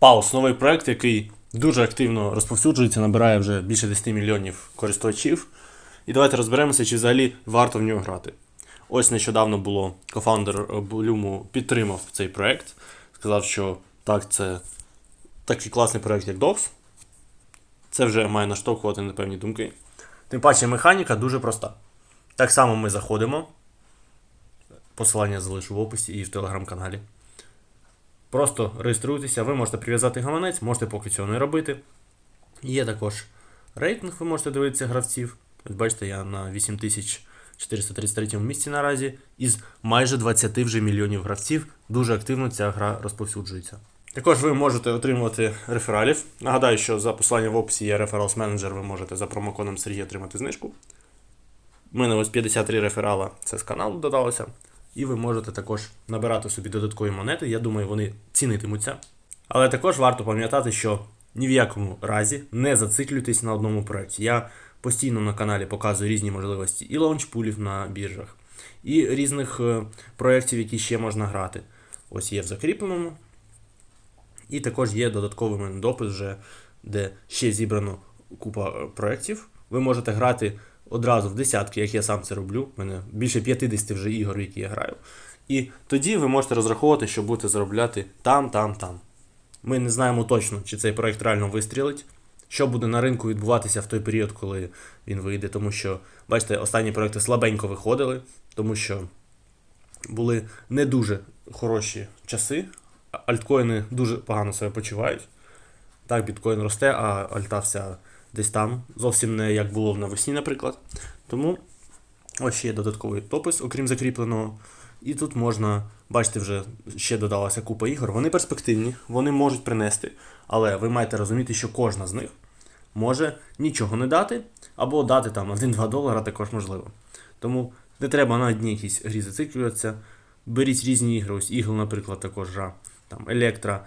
Паус новий проект, який дуже активно розповсюджується, набирає вже більше 10 мільйонів користувачів. І давайте розберемося, чи взагалі варто в нього грати. Ось нещодавно було кофаундер Блюму підтримав цей проект. Сказав, що так, це такий класний проект, як DOS. Це вже має наштовхувати на певні думки. Тим паче механіка дуже проста. Так само ми заходимо. Посилання залишу в описі і в телеграм-каналі. Просто реєструйтеся, ви можете прив'язати гаманець, можете поки цього не робити. Є також рейтинг, ви можете дивитися гравців. Ось бачите, я на 8433 місці наразі. Із майже 20 вже мільйонів гравців. Дуже активно ця гра розповсюджується. Також ви можете отримувати рефералів. Нагадаю, що за посиланням в описі є рефералс менеджер, ви можете за промокодом Сергія отримати знижку. У мене ось 53 реферала, це з каналу додалося. І ви можете також набирати собі додаткові монети. Я думаю, вони цінитимуться. Але також варто пам'ятати, що ні в якому разі не зациклюйтесь на одному проєкті. Я постійно на каналі показую різні можливості і лаунчпулів на біржах, і різних е, проєктів, які ще можна грати. Ось є в закріпленому. І також є додатковий мене допис, вже, де ще зібрано купа е, проєктів. Ви можете грати одразу в десятки, як я сам це роблю. У мене більше 50 вже ігор, які я граю. І тоді ви можете розраховувати, що будете заробляти там, там, там. Ми не знаємо точно, чи цей проект реально вистрілить, що буде на ринку відбуватися в той період, коли він вийде. Тому що, бачите, останні проекти слабенько виходили, тому що були не дуже хороші часи. Альткоїни дуже погано себе почувають. Так, біткоін росте, а альта вся десь там. Зовсім не як було навесні, наприклад. Тому ось ще є додатковий допис, окрім закріпленого. І тут можна, бачите, вже ще додалася купа ігор. Вони перспективні, вони можуть принести, але ви маєте розуміти, що кожна з них може нічого не дати, або дати там 1-2 долара також можливо. Тому не треба на одній якійсь грі зациклюватися. Беріть різні ігри, ось ігл, наприклад, також там Електра.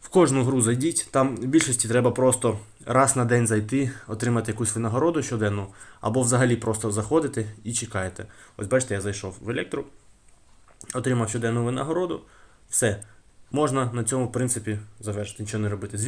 В кожну гру зайдіть. Там в більшості треба просто раз на день зайти, отримати якусь винагороду щоденну, або взагалі просто заходити і чекаєте. Ось бачите, я зайшов в Електру, отримав щоденну винагороду. Все. Можна на цьому, в принципі, завершити, нічого не робити.